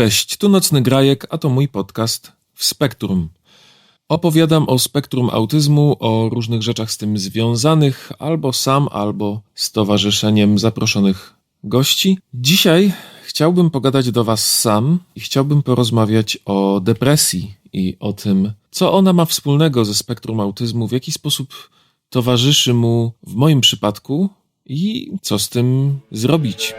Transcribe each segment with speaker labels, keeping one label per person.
Speaker 1: Cześć, tu Nocny Grajek, a to mój podcast w Spektrum. Opowiadam o spektrum autyzmu, o różnych rzeczach z tym związanych, albo sam, albo z towarzyszeniem zaproszonych gości. Dzisiaj chciałbym pogadać do Was sam i chciałbym porozmawiać o depresji i o tym, co ona ma wspólnego ze spektrum autyzmu, w jaki sposób towarzyszy mu w moim przypadku i co z tym zrobić.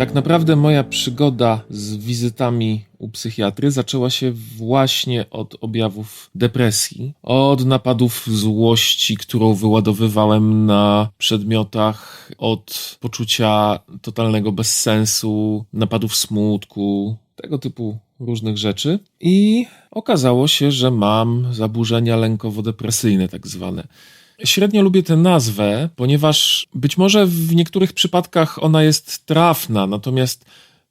Speaker 1: Tak naprawdę moja przygoda z wizytami u psychiatry zaczęła się właśnie od objawów depresji, od napadów złości, którą wyładowywałem na przedmiotach, od poczucia totalnego bezsensu, napadów smutku, tego typu różnych rzeczy. I okazało się, że mam zaburzenia lękowo-depresyjne, tak zwane. Średnio lubię tę nazwę, ponieważ być może w niektórych przypadkach ona jest trafna, natomiast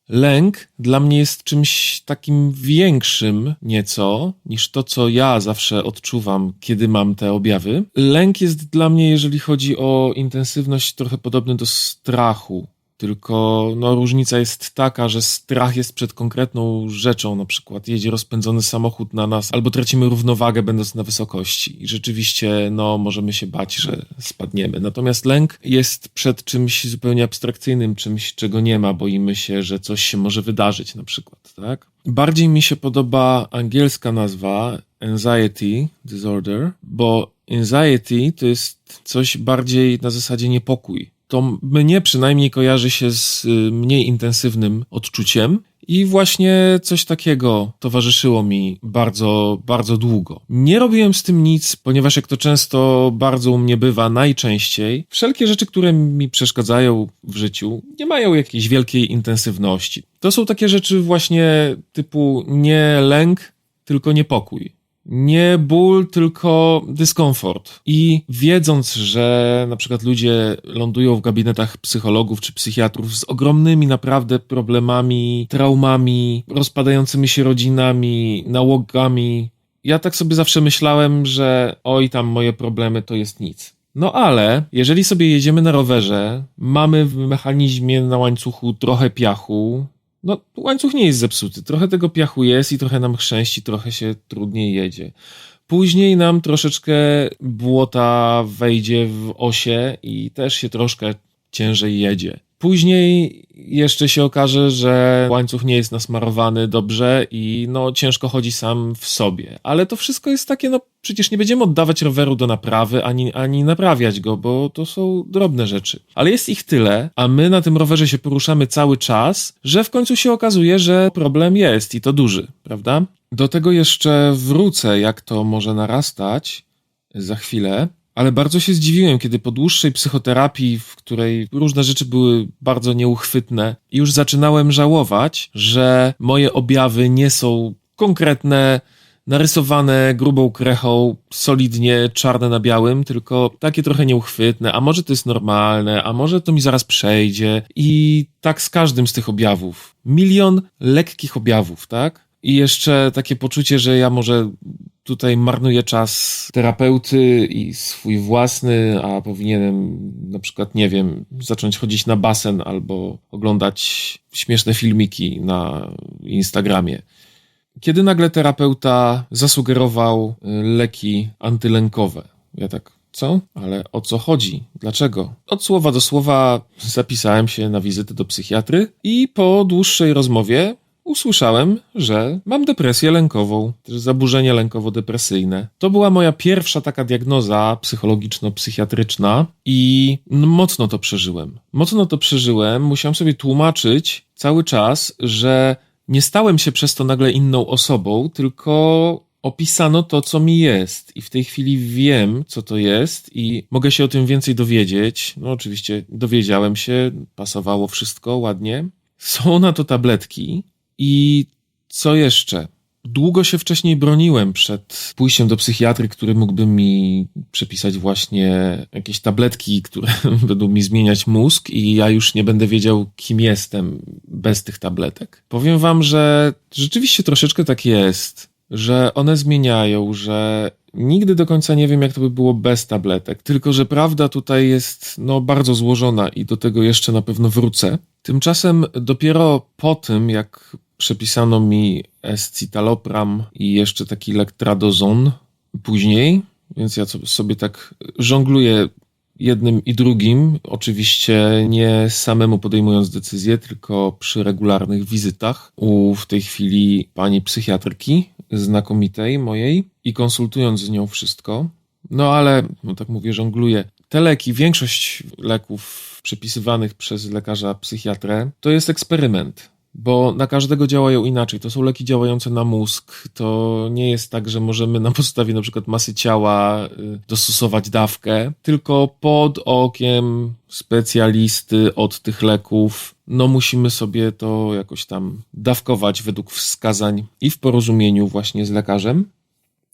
Speaker 1: lęk dla mnie jest czymś takim większym nieco niż to, co ja zawsze odczuwam, kiedy mam te objawy. Lęk jest dla mnie, jeżeli chodzi o intensywność, trochę podobny do strachu. Tylko no, różnica jest taka, że strach jest przed konkretną rzeczą, na przykład jedzie rozpędzony samochód na nas, albo tracimy równowagę będąc na wysokości i rzeczywiście no, możemy się bać, że spadniemy. Natomiast lęk jest przed czymś zupełnie abstrakcyjnym, czymś, czego nie ma, boimy się, że coś się może wydarzyć na przykład, tak? Bardziej mi się podoba angielska nazwa anxiety disorder, bo anxiety to jest coś bardziej na zasadzie niepokój to mnie przynajmniej kojarzy się z y, mniej intensywnym odczuciem. I właśnie coś takiego towarzyszyło mi bardzo, bardzo długo. Nie robiłem z tym nic, ponieważ jak to często bardzo u mnie bywa, najczęściej, wszelkie rzeczy, które mi przeszkadzają w życiu, nie mają jakiejś wielkiej intensywności. To są takie rzeczy właśnie typu nie lęk, tylko niepokój nie ból, tylko dyskomfort. I wiedząc, że na przykład ludzie lądują w gabinetach psychologów czy psychiatrów z ogromnymi naprawdę problemami, traumami, rozpadającymi się rodzinami, nałogami, ja tak sobie zawsze myślałem, że oj, tam moje problemy to jest nic. No ale jeżeli sobie jedziemy na rowerze, mamy w mechanizmie na łańcuchu trochę piachu, no, łańcuch nie jest zepsuty. Trochę tego piachu jest i trochę nam chrzęści, trochę się trudniej jedzie. Później nam troszeczkę błota wejdzie w osie i też się troszkę ciężej jedzie. Później jeszcze się okaże, że łańcuch nie jest nasmarowany dobrze i no ciężko chodzi sam w sobie. Ale to wszystko jest takie, no przecież nie będziemy oddawać roweru do naprawy ani, ani naprawiać go, bo to są drobne rzeczy. Ale jest ich tyle, a my na tym rowerze się poruszamy cały czas, że w końcu się okazuje, że problem jest i to duży, prawda? Do tego jeszcze wrócę, jak to może narastać za chwilę ale bardzo się zdziwiłem, kiedy po dłuższej psychoterapii, w której różne rzeczy były bardzo nieuchwytne, już zaczynałem żałować, że moje objawy nie są konkretne, narysowane grubą krechą, solidnie czarne na białym, tylko takie trochę nieuchwytne, a może to jest normalne, a może to mi zaraz przejdzie. I tak z każdym z tych objawów. Milion lekkich objawów, tak? I jeszcze takie poczucie, że ja może tutaj marnuję czas terapeuty i swój własny, a powinienem na przykład, nie wiem, zacząć chodzić na basen albo oglądać śmieszne filmiki na Instagramie. Kiedy nagle terapeuta zasugerował y, leki antylękowe, ja tak, co? Ale o co chodzi? Dlaczego? Od słowa do słowa zapisałem się na wizytę do psychiatry i po dłuższej rozmowie usłyszałem, że mam depresję lękową, zaburzenie lękowo-depresyjne. To była moja pierwsza taka diagnoza psychologiczno-psychiatryczna i mocno to przeżyłem. Mocno to przeżyłem, musiałem sobie tłumaczyć cały czas, że nie stałem się przez to nagle inną osobą, tylko opisano to, co mi jest, i w tej chwili wiem, co to jest, i mogę się o tym więcej dowiedzieć. No, oczywiście dowiedziałem się, pasowało wszystko ładnie. Są na to tabletki, i co jeszcze? długo się wcześniej broniłem przed pójściem do psychiatry, który mógłby mi przepisać właśnie jakieś tabletki, które będą mi zmieniać mózg i ja już nie będę wiedział, kim jestem bez tych tabletek. Powiem wam, że rzeczywiście troszeczkę tak jest, że one zmieniają, że nigdy do końca nie wiem, jak to by było bez tabletek. Tylko, że prawda tutaj jest no, bardzo złożona i do tego jeszcze na pewno wrócę. Tymczasem dopiero po tym, jak przepisano mi escitalopram i jeszcze taki lektradozon później, więc ja sobie tak żongluję jednym i drugim, oczywiście nie samemu podejmując decyzję, tylko przy regularnych wizytach u w tej chwili pani psychiatrki znakomitej mojej i konsultując z nią wszystko. No ale, no tak mówię, żongluję. Te leki, większość leków przepisywanych przez lekarza psychiatrę, to jest eksperyment bo na każdego działają inaczej. To są leki działające na mózg. To nie jest tak, że możemy na podstawie na przykład masy ciała y, dostosować dawkę, tylko pod okiem specjalisty od tych leków, no musimy sobie to jakoś tam dawkować według wskazań i w porozumieniu właśnie z lekarzem.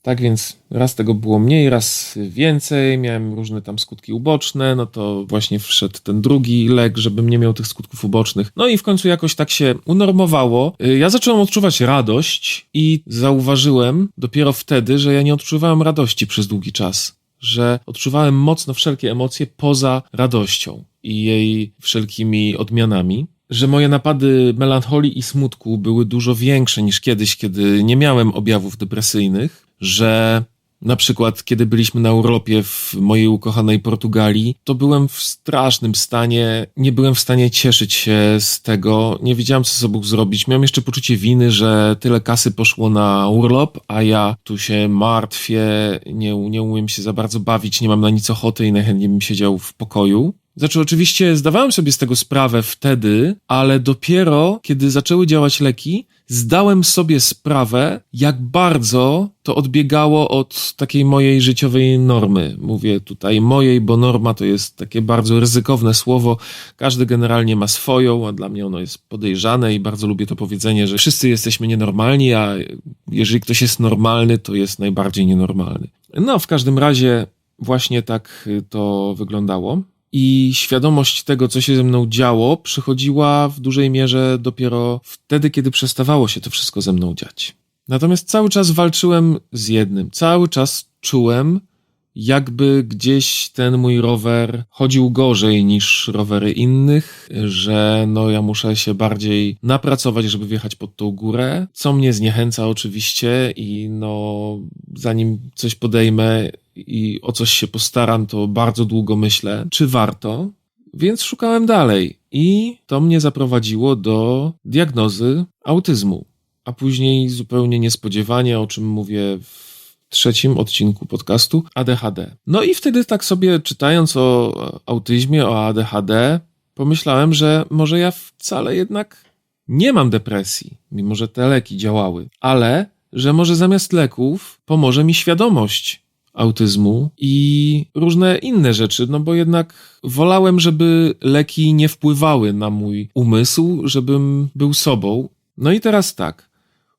Speaker 1: Tak więc raz tego było mniej, raz więcej, miałem różne tam skutki uboczne, no to właśnie wszedł ten drugi lek, żebym nie miał tych skutków ubocznych. No i w końcu jakoś tak się unormowało. Y, ja zacząłem odczuwać radość i zauważyłem dopiero wtedy, że ja nie odczuwałem radości przez długi czas. Że odczuwałem mocno wszelkie emocje poza radością i jej wszelkimi odmianami że moje napady melancholii i smutku były dużo większe niż kiedyś, kiedy nie miałem objawów depresyjnych że na przykład, kiedy byliśmy na Europie w mojej ukochanej Portugalii, to byłem w strasznym stanie, nie byłem w stanie cieszyć się z tego, nie wiedziałem, co sobą zrobić. Miałem jeszcze poczucie winy, że tyle kasy poszło na urlop, a ja tu się martwię, nie, nie umiem się za bardzo bawić, nie mam na nic ochoty i najchętniej bym siedział w pokoju. Znaczy, oczywiście zdawałem sobie z tego sprawę wtedy, ale dopiero kiedy zaczęły działać leki, zdałem sobie sprawę, jak bardzo to odbiegało od takiej mojej życiowej normy. Mówię tutaj mojej, bo norma to jest takie bardzo ryzykowne słowo. Każdy generalnie ma swoją, a dla mnie ono jest podejrzane i bardzo lubię to powiedzenie, że wszyscy jesteśmy nienormalni, a jeżeli ktoś jest normalny, to jest najbardziej nienormalny. No, w każdym razie właśnie tak to wyglądało i świadomość tego, co się ze mną działo, przychodziła w dużej mierze dopiero wtedy, kiedy przestawało się to wszystko ze mną dziać. Natomiast cały czas walczyłem z jednym. Cały czas czułem, jakby gdzieś ten mój rower chodził gorzej niż rowery innych, że no ja muszę się bardziej napracować, żeby wjechać pod tą górę, co mnie zniechęca oczywiście i no zanim coś podejmę i o coś się postaram, to bardzo długo myślę, czy warto. Więc szukałem dalej i to mnie zaprowadziło do diagnozy autyzmu, a później zupełnie niespodziewanie, o czym mówię w trzecim odcinku podcastu ADHD. No i wtedy tak sobie czytając o autyzmie, o ADHD, pomyślałem, że może ja wcale jednak nie mam depresji, mimo że te leki działały, ale że może zamiast leków pomoże mi świadomość autyzmu i różne inne rzeczy, no bo jednak wolałem, żeby leki nie wpływały na mój umysł, żebym był sobą. No i teraz tak.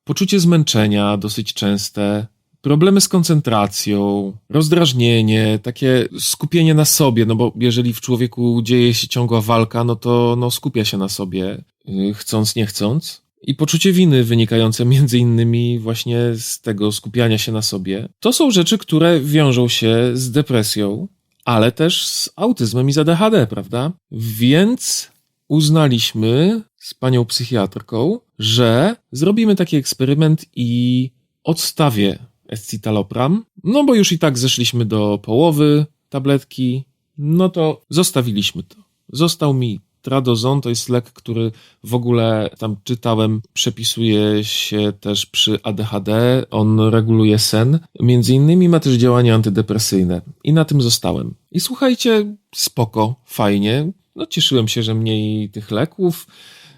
Speaker 1: Poczucie zmęczenia dosyć częste, problemy z koncentracją, rozdrażnienie, takie skupienie na sobie, no bo jeżeli w człowieku dzieje się ciągła walka, no to no, skupia się na sobie, y, chcąc, nie chcąc i poczucie winy wynikające między innymi właśnie z tego skupiania się na sobie. To są rzeczy, które wiążą się z depresją, ale też z autyzmem i z ADHD, prawda? Więc uznaliśmy z panią psychiatrką, że zrobimy taki eksperyment i odstawię escitalopram, no bo już i tak zeszliśmy do połowy tabletki, no to zostawiliśmy to. Został mi Tradozon to jest lek, który w ogóle tam czytałem, przepisuje się też przy ADHD. On reguluje sen. Między innymi ma też działanie antydepresyjne. I na tym zostałem. I słuchajcie, spoko, fajnie. No cieszyłem się, że mniej tych leków.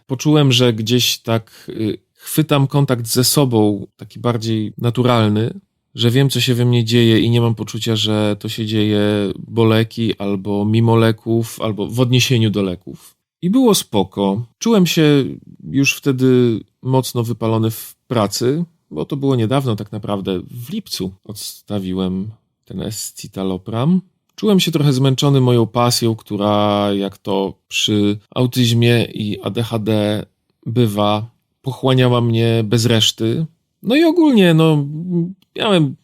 Speaker 1: Poczułem, że gdzieś tak y, chwytam kontakt ze sobą, taki bardziej naturalny, że wiem, co się we mnie dzieje i nie mam poczucia, że to się dzieje bo leki, albo mimo leków, albo w odniesieniu do leków. I było spoko. Czułem się już wtedy mocno wypalony w pracy, bo to było niedawno tak naprawdę, w lipcu odstawiłem ten escitalopram. Czułem się trochę zmęczony moją pasją, która jak to przy autyzmie i ADHD bywa, pochłaniała mnie bez reszty. No i ogólnie, no, miałem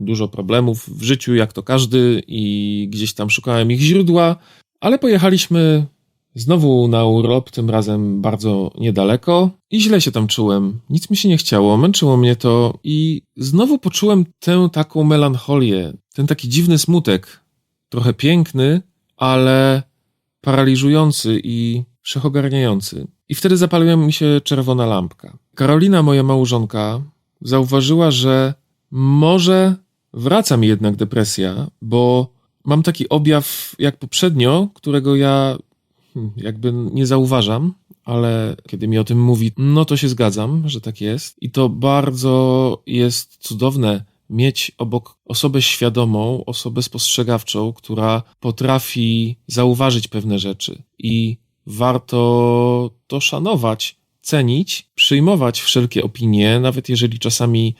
Speaker 1: dużo problemów w życiu, jak to każdy, i gdzieś tam szukałem ich źródła, ale pojechaliśmy znowu na urlop, tym razem bardzo niedaleko, i źle się tam czułem. Nic mi się nie chciało, męczyło mnie to, i znowu poczułem tę taką melancholię, ten taki dziwny smutek, trochę piękny, ale paraliżujący i wszechogarniający. I wtedy zapaliła mi się czerwona lampka. Karolina, moja małżonka, zauważyła, że może wraca mi jednak depresja, bo mam taki objaw jak poprzednio, którego ja jakby nie zauważam, ale kiedy mi o tym mówi, no to się zgadzam, że tak jest. I to bardzo jest cudowne mieć obok osobę świadomą, osobę spostrzegawczą, która potrafi zauważyć pewne rzeczy i warto to szanować, cenić, przyjmować wszelkie opinie, nawet jeżeli czasami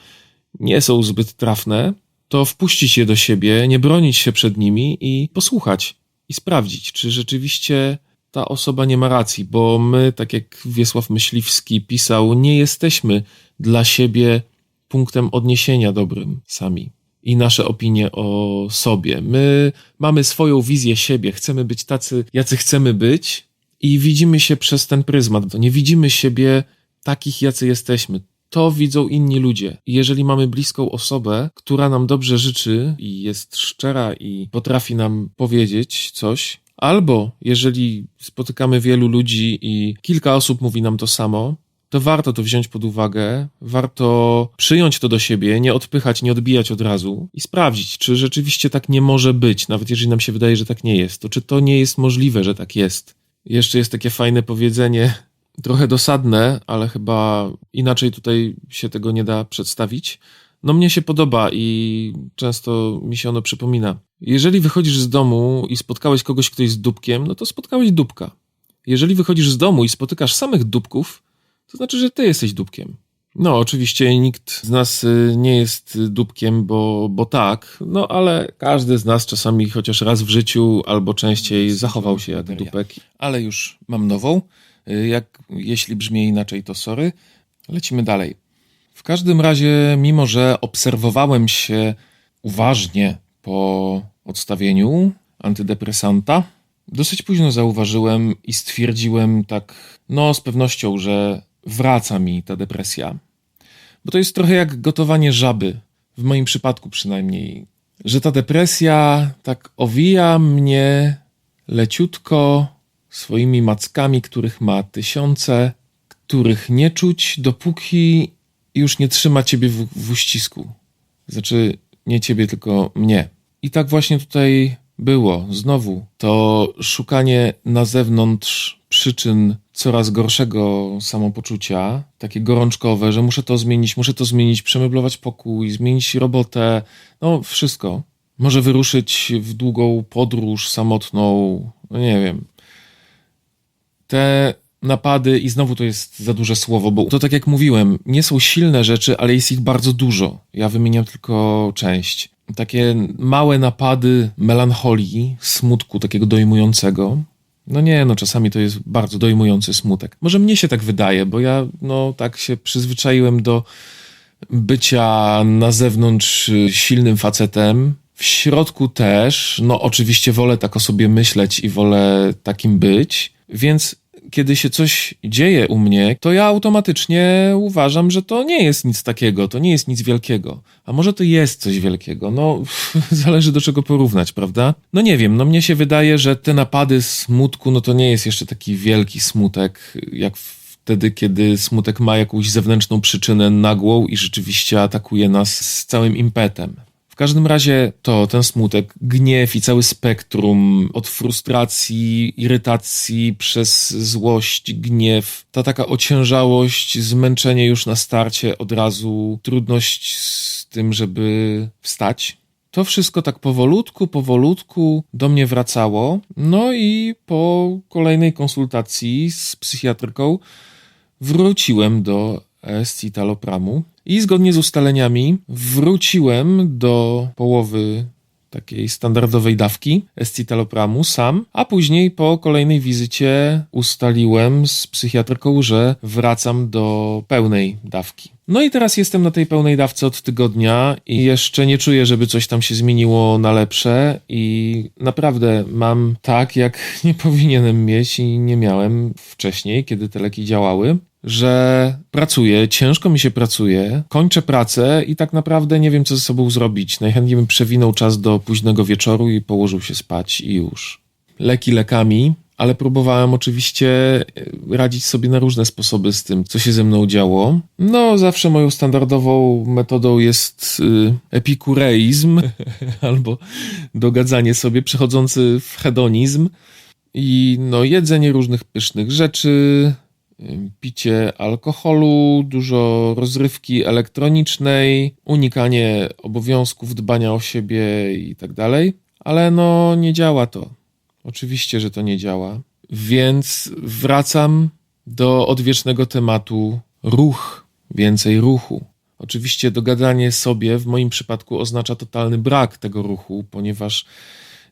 Speaker 1: nie są zbyt trafne, to wpuścić je do siebie, nie bronić się przed nimi i posłuchać i sprawdzić, czy rzeczywiście ta osoba nie ma racji, bo my, tak jak Wiesław Myśliwski pisał, nie jesteśmy dla siebie punktem odniesienia dobrym sami. I nasze opinie o sobie. My mamy swoją wizję siebie, chcemy być tacy, jacy chcemy być, i widzimy się przez ten pryzmat. To nie widzimy siebie takich, jacy jesteśmy. To widzą inni ludzie. Jeżeli mamy bliską osobę, która nam dobrze życzy i jest szczera i potrafi nam powiedzieć coś, albo jeżeli spotykamy wielu ludzi i kilka osób mówi nam to samo, to warto to wziąć pod uwagę, warto przyjąć to do siebie, nie odpychać, nie odbijać od razu i sprawdzić, czy rzeczywiście tak nie może być, nawet jeżeli nam się wydaje, że tak nie jest, to czy to nie jest możliwe, że tak jest. Jeszcze jest takie fajne powiedzenie, trochę dosadne, ale chyba inaczej tutaj się tego nie da przedstawić. No mnie się podoba i często mi się ono przypomina. Jeżeli wychodzisz z domu i spotkałeś kogoś, kto jest dupkiem, no to spotkałeś dupka. Jeżeli wychodzisz z domu i spotykasz samych dupków, to znaczy, że ty jesteś dupkiem. No, oczywiście nikt z nas y, nie jest dupkiem, bo, bo tak, no ale każdy z nas czasami chociaż raz w życiu albo częściej zachował się jak dupek. Ale już mam nową. Y, jak, jeśli brzmi inaczej, to sorry. Lecimy dalej. W każdym razie, mimo że obserwowałem się uważnie po odstawieniu antydepresanta, dosyć późno zauważyłem i stwierdziłem tak, no z pewnością, że wraca mi ta depresja. Bo to jest trochę jak gotowanie żaby, w moim przypadku przynajmniej, że ta depresja tak owija mnie leciutko swoimi mackami, których ma tysiące, których nie czuć, dopóki już nie trzyma ciebie w, w uścisku. Znaczy, nie ciebie, tylko mnie. I tak właśnie tutaj było. Znowu to szukanie na zewnątrz przyczyn coraz gorszego samopoczucia, takie gorączkowe, że muszę to zmienić, muszę to zmienić, przemeblować pokój, zmienić robotę, no wszystko. Może wyruszyć w długą podróż samotną, no nie wiem. Te napady, i znowu to jest za duże słowo, bo to tak jak mówiłem, nie są silne rzeczy, ale jest ich bardzo dużo. Ja wymieniam tylko część. Takie małe napady melancholii, smutku takiego dojmującego, no nie, no czasami to jest bardzo dojmujący smutek. Może mnie się tak wydaje, bo ja no tak się przyzwyczaiłem do bycia na zewnątrz silnym facetem. W środku też, no oczywiście wolę tak o sobie myśleć i wolę takim być, więc kiedy się coś dzieje u mnie, to ja automatycznie uważam, że to nie jest nic takiego, to nie jest nic wielkiego. A może to jest coś wielkiego? No, zależy do czego porównać, prawda? No nie wiem, no mnie się wydaje, że te napady smutku, no to nie jest jeszcze taki wielki smutek, jak wtedy, kiedy smutek ma jakąś zewnętrzną przyczynę nagłą i rzeczywiście atakuje nas z całym impetem. W każdym razie to ten smutek, gniew i cały spektrum od frustracji, irytacji przez złość, gniew, ta taka ociężałość, zmęczenie już na starcie od razu, trudność z tym, żeby wstać. To wszystko tak powolutku, powolutku do mnie wracało. No i po kolejnej konsultacji z psychiatrką wróciłem do escitalopramu I zgodnie z ustaleniami wróciłem do połowy takiej standardowej dawki escitalopramu sam, a później po kolejnej wizycie ustaliłem z psychiatrką, że wracam do pełnej dawki. No i teraz jestem na tej pełnej dawce od tygodnia i jeszcze nie czuję, żeby coś tam się zmieniło na lepsze i naprawdę mam tak, jak nie powinienem mieć i nie miałem wcześniej, kiedy te leki działały że pracuję, ciężko mi się pracuje, kończę pracę i tak naprawdę nie wiem, co ze sobą zrobić. Najchętniej bym przewinął czas do późnego wieczoru i położył się spać i już. Leki lekami, ale próbowałem oczywiście e, radzić sobie na różne sposoby z tym, co się ze mną działo. No, zawsze moją standardową metodą jest y, epikureizm albo dogadzanie sobie przechodzący w hedonizm i no, jedzenie różnych pysznych rzeczy, picie alkoholu, dużo rozrywki elektronicznej, unikanie obowiązków dbania o siebie i tak dalej. Ale no, nie działa to. Oczywiście, że to nie działa. Więc wracam do odwiecznego tematu ruch, więcej ruchu. Oczywiście dogadanie sobie w moim przypadku oznacza totalny brak tego ruchu, ponieważ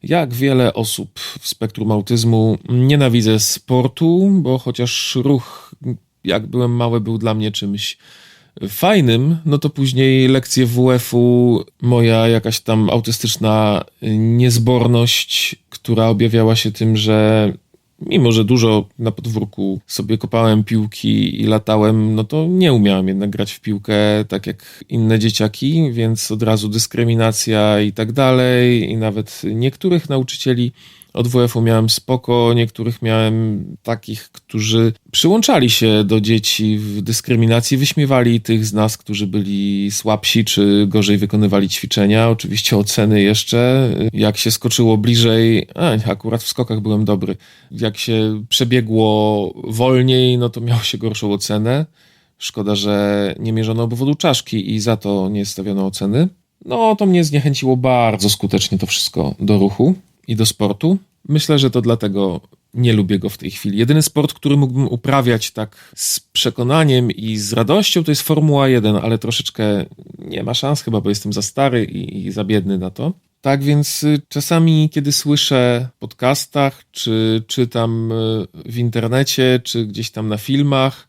Speaker 1: jak wiele osób w spektrum autyzmu nienawidzę sportu, bo chociaż ruch, jak byłem mały, był dla mnie czymś fajnym, no to później lekcje WF-u, moja jakaś tam autystyczna niezborność, która objawiała się tym, że mimo że dużo na podwórku sobie kopałem piłki i latałem, no to nie umiałem jednak grać w piłkę tak jak inne dzieciaki, więc od razu dyskryminacja i tak dalej. I nawet niektórych nauczycieli od WF-u miałem spoko, niektórych miałem takich, którzy przyłączali się do dzieci w dyskryminacji, wyśmiewali tych z nas, którzy byli słabsi czy gorzej wykonywali ćwiczenia. Oczywiście oceny jeszcze. Jak się skoczyło bliżej, a, akurat w skokach byłem dobry. Jak się przebiegło wolniej, no to miało się gorszą ocenę. Szkoda, że nie mierzono obwodu czaszki i za to nie stawiono oceny. No, to mnie zniechęciło bardzo skutecznie to wszystko do ruchu i do sportu. Myślę, że to dlatego nie lubię go w tej chwili. Jedyny sport, który mógłbym uprawiać tak z przekonaniem i z radością, to jest Formuła 1, ale troszeczkę nie ma szans chyba, bo jestem za stary i, i za biedny na to. Tak więc y, czasami, kiedy słyszę w podcastach, czy czytam y, w internecie, czy gdzieś tam na filmach,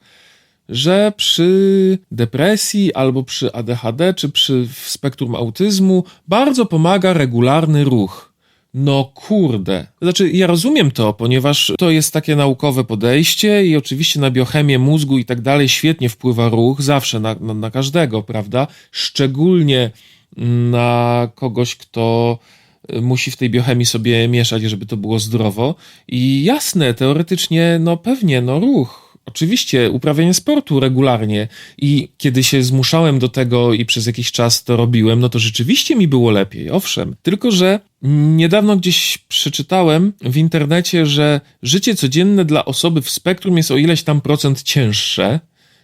Speaker 1: że przy depresji albo przy ADHD, czy przy spektrum autyzmu bardzo pomaga regularny ruch. No kurde. Znaczy, ja rozumiem to, ponieważ to jest takie naukowe podejście i oczywiście na biochemię mózgu i tak dalej świetnie wpływa ruch, zawsze na, na, na każdego, prawda? Szczególnie na kogoś, kto y, musi w tej biochemii sobie mieszać, żeby to było zdrowo. I jasne, teoretycznie, no pewnie, no ruch, Oczywiście, uprawianie sportu regularnie i kiedy się zmuszałem do tego i przez jakiś czas to robiłem, no to rzeczywiście mi było lepiej, owszem. Tylko, że niedawno gdzieś przeczytałem w internecie, że życie codzienne dla osoby w spektrum jest o ileś tam procent cięższe.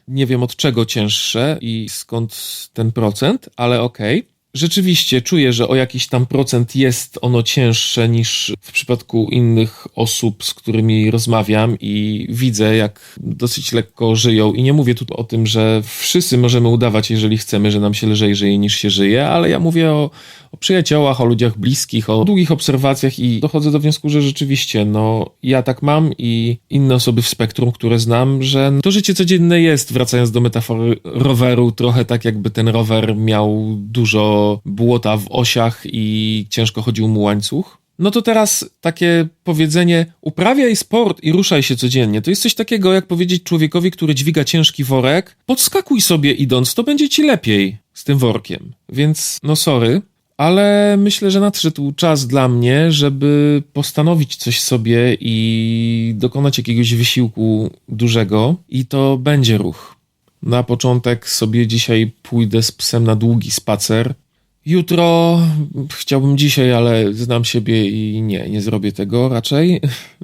Speaker 1: Nie wiem od czego cięższe i skąd ten procent, ale okej. Okay rzeczywiście czuję, że o jakiś tam procent jest ono cięższe niż w przypadku innych osób, z którymi rozmawiam i widzę, jak dosyć lekko żyją. I nie mówię tu o tym, że wszyscy możemy udawać, jeżeli chcemy, że nam się lżej żyje niż się żyje, ale ja mówię o, przyjaciołach, o ludziach bliskich, o długich obserwacjach i dochodzę do wniosku, że rzeczywiście, no ja tak mam i inne osoby w spektrum, które znam, że to życie codzienne jest, wracając do metafory roweru, trochę tak jakby ten rower miał dużo błota w osiach i ciężko chodził mu łańcuch. No to teraz takie powiedzenie uprawiaj sport i ruszaj się codziennie. To jest coś takiego, jak powiedzieć człowiekowi, który dźwiga ciężki worek, podskakuj sobie idąc, to będzie ci lepiej z tym workiem. Więc no sorry, ale myślę, że nadszedł czas dla mnie, żeby postanowić coś sobie i dokonać jakiegoś wysiłku dużego, i to będzie ruch. Na początek sobie dzisiaj pójdę z psem na długi spacer. Jutro chciałbym dzisiaj, ale znam siebie i nie, nie zrobię tego raczej.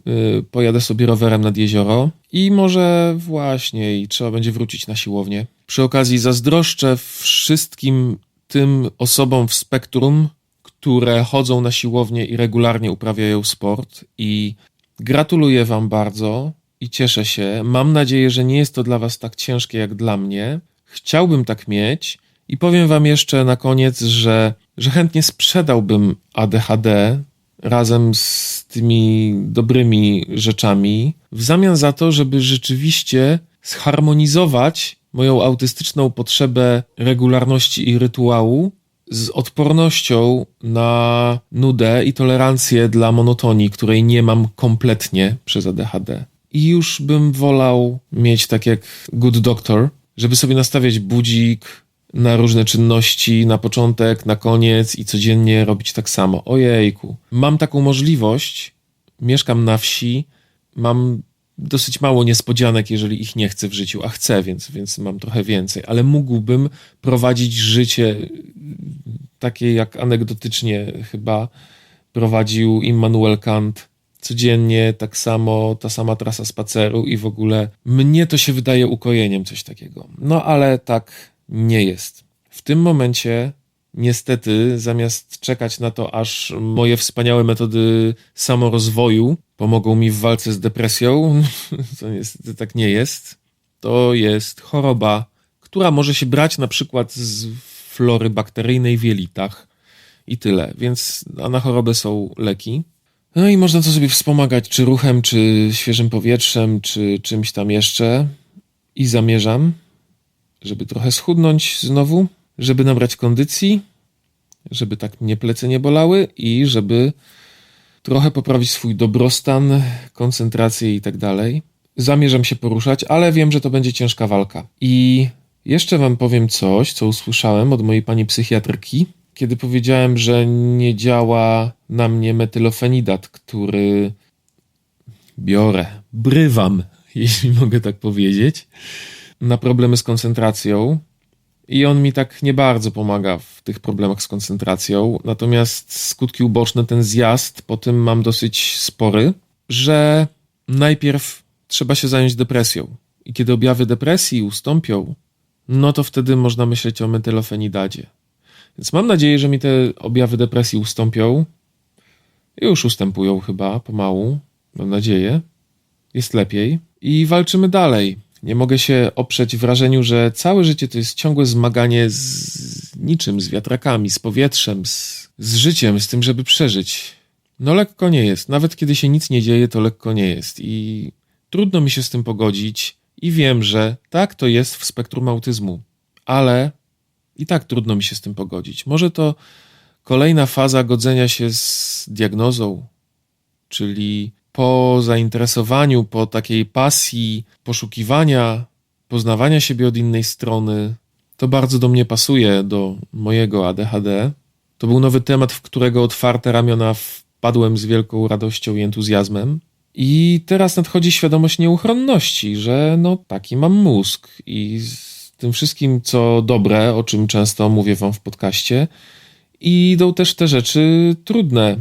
Speaker 1: Y, pojadę sobie rowerem nad jezioro i może właśnie i trzeba będzie wrócić na siłownię. Przy okazji zazdroszczę wszystkim tym osobom w spektrum, które chodzą na siłownię i regularnie uprawiają sport. I gratuluję Wam bardzo i cieszę się. Mam nadzieję, że nie jest to dla Was tak ciężkie jak dla mnie. chciałbym tak mieć i powiem wam jeszcze na koniec, że, że chętnie sprzedałbym ADHD razem z tymi dobrymi rzeczami, w zamian za to, żeby rzeczywiście zharmonizować moją autystyczną potrzebę regularności i rytuału z odpornością na nudę i tolerancję dla monotonii, której nie mam kompletnie przez ADHD. I już bym wolał mieć tak jak Good Doctor, żeby sobie nastawiać budzik na różne czynności, na początek, na koniec i codziennie robić tak samo. Ojejku. Mam taką możliwość, mieszkam na wsi, mam dosyć mało niespodzianek, jeżeli ich nie chcę w życiu, a chcę, więc, więc mam trochę więcej, ale mógłbym prowadzić życie takie, jak anegdotycznie chyba prowadził Immanuel Kant. Codziennie tak samo, ta sama trasa spaceru i w ogóle mnie to się wydaje ukojeniem coś takiego. No ale tak nie jest. W tym momencie niestety, zamiast czekać na to, aż moje wspaniałe metody samorozwoju pomogą mi w walce z depresją, to niestety tak nie jest, to jest choroba, która może się brać na przykład z flory bakteryjnej w jelitach i tyle. Więc na chorobę są leki. No i można to sobie wspomagać czy ruchem, czy świeżym powietrzem, czy czymś tam jeszcze. I zamierzam, żeby trochę schudnąć znowu, żeby nabrać kondycji, żeby tak mnie plecy nie bolały i żeby trochę poprawić swój dobrostan, koncentrację i tak dalej. Zamierzam się poruszać, ale wiem, że to będzie ciężka walka. I jeszcze wam powiem coś, co usłyszałem od mojej pani psychiatrki, kiedy powiedziałem, że nie działa na mnie metylofenidat, który biorę, brywam, jeśli mogę tak powiedzieć, na problemy z koncentracją. I on mi tak nie bardzo pomaga w tych problemach z koncentracją. Natomiast skutki uboczne, ten zjazd po tym mam dosyć spory, że najpierw trzeba się zająć depresją. I kiedy objawy depresji ustąpią, no to wtedy można myśleć o metylofenidadzie. Więc mam nadzieję, że mi te objawy depresji ustąpią. Już ustępują chyba pomału, mam nadzieję. Jest lepiej. I walczymy dalej. Nie mogę się oprzeć wrażeniu, że całe życie to jest ciągłe zmaganie z niczym, z wiatrakami, z powietrzem, z, z życiem, z tym, żeby przeżyć. No lekko nie jest. Nawet kiedy się nic nie dzieje, to lekko nie jest. I trudno mi się z tym pogodzić. I wiem, że tak to jest w spektrum autyzmu, ale i tak trudno mi się z tym pogodzić. Może to kolejna faza godzenia się z diagnozą, czyli po zainteresowaniu, po takiej pasji poszukiwania, poznawania siebie od innej strony, to bardzo do mnie pasuje, do mojego ADHD. To był nowy temat, w którego otwarte ramiona wpadłem z wielką radością i entuzjazmem. I teraz nadchodzi świadomość nieuchronności, że no taki mam mózg i z tym wszystkim, co dobre, o czym często mówię wam w podcaście, idą też te rzeczy trudne,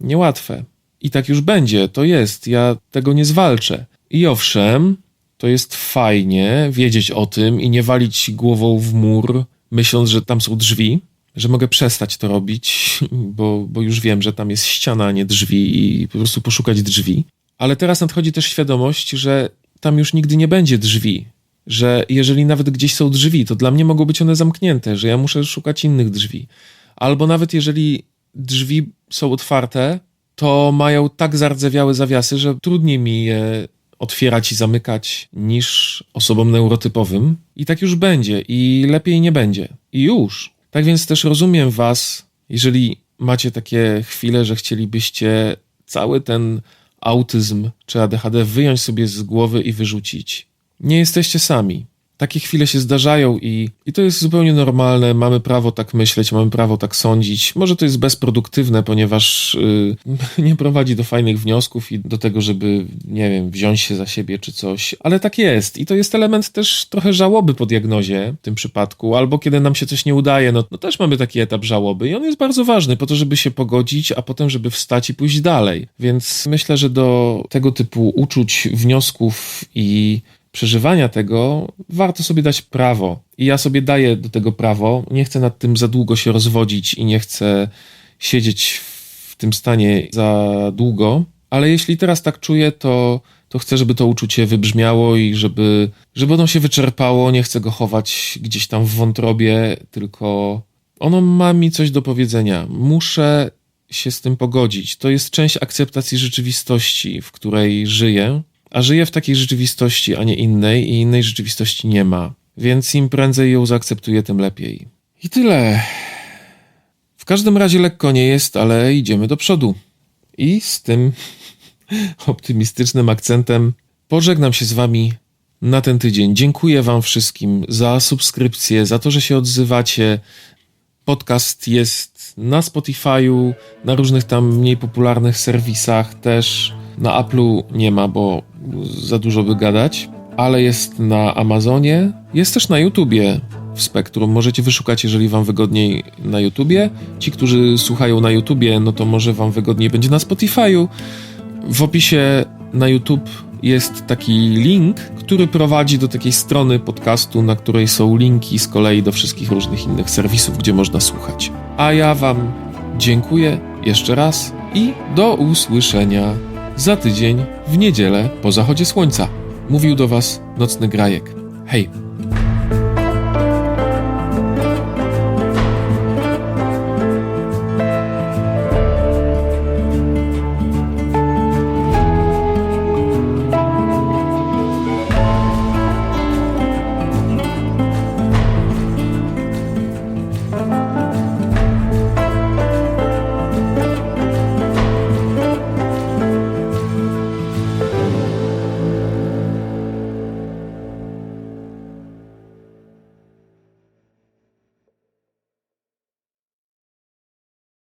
Speaker 1: niełatwe. I tak już będzie, to jest, ja tego nie zwalczę. I owszem, to jest fajnie wiedzieć o tym i nie walić głową w mur, myśląc, że tam są drzwi, że mogę przestać to robić, bo, bo już wiem, że tam jest ściana, a nie drzwi i po prostu poszukać drzwi. Ale teraz nadchodzi też świadomość, że tam już nigdy nie będzie drzwi. Że jeżeli nawet gdzieś są drzwi, to dla mnie mogą być one zamknięte, że ja muszę szukać innych drzwi. Albo nawet jeżeli drzwi są otwarte, to mają tak zardzewiałe zawiasy, że trudniej mi je otwierać i zamykać niż osobom neurotypowym. I tak już będzie, i lepiej nie będzie. I już. Tak więc też rozumiem Was, jeżeli macie takie chwile, że chcielibyście cały ten autyzm czy ADHD wyjąć sobie z głowy i wyrzucić. Nie jesteście sami. Takie chwile się zdarzają i, i to jest zupełnie normalne. Mamy prawo tak myśleć, mamy prawo tak sądzić. Może to jest bezproduktywne, ponieważ yy, nie prowadzi do fajnych wniosków i do tego, żeby, nie wiem, wziąć się za siebie czy coś, ale tak jest. I to jest element też trochę żałoby po diagnozie w tym przypadku, albo kiedy nam się coś nie udaje, no, no też mamy taki etap żałoby i on jest bardzo ważny po to, żeby się pogodzić, a potem, żeby wstać i pójść dalej. Więc myślę, że do tego typu uczuć, wniosków i przeżywania tego warto sobie dać prawo. I ja sobie daję do tego prawo. Nie chcę nad tym za długo się rozwodzić i nie chcę siedzieć w tym stanie za długo. Ale jeśli teraz tak czuję, to, to chcę, żeby to uczucie wybrzmiało i żeby, żeby ono się wyczerpało. Nie chcę go chować gdzieś tam w wątrobie, tylko ono ma mi coś do powiedzenia. Muszę się z tym pogodzić. To jest część akceptacji rzeczywistości, w której żyję, a żyję w takiej rzeczywistości, a nie innej, i innej rzeczywistości nie ma. Więc im prędzej ją zaakceptuję, tym lepiej. I tyle. W każdym razie lekko nie jest, ale idziemy do przodu. I z tym optymistycznym akcentem pożegnam się z Wami na ten tydzień. Dziękuję Wam wszystkim za subskrypcję, za to, że się odzywacie. Podcast jest na Spotify'u, na różnych tam mniej popularnych serwisach też. Na Apple'u nie ma, bo za dużo by gadać, ale jest na Amazonie, jest też na YouTubie w Spektrum. Możecie wyszukać, jeżeli wam wygodniej na YouTubie. Ci, którzy słuchają na YouTubie, no to może wam wygodniej będzie na Spotify'u. W opisie na YouTube jest taki link, który prowadzi do takiej strony podcastu, na której są linki z kolei do wszystkich różnych innych serwisów, gdzie można słuchać. A ja Wam dziękuję jeszcze raz i do usłyszenia za tydzień w niedzielę po zachodzie słońca. Mówił do Was nocny grajek. Hej!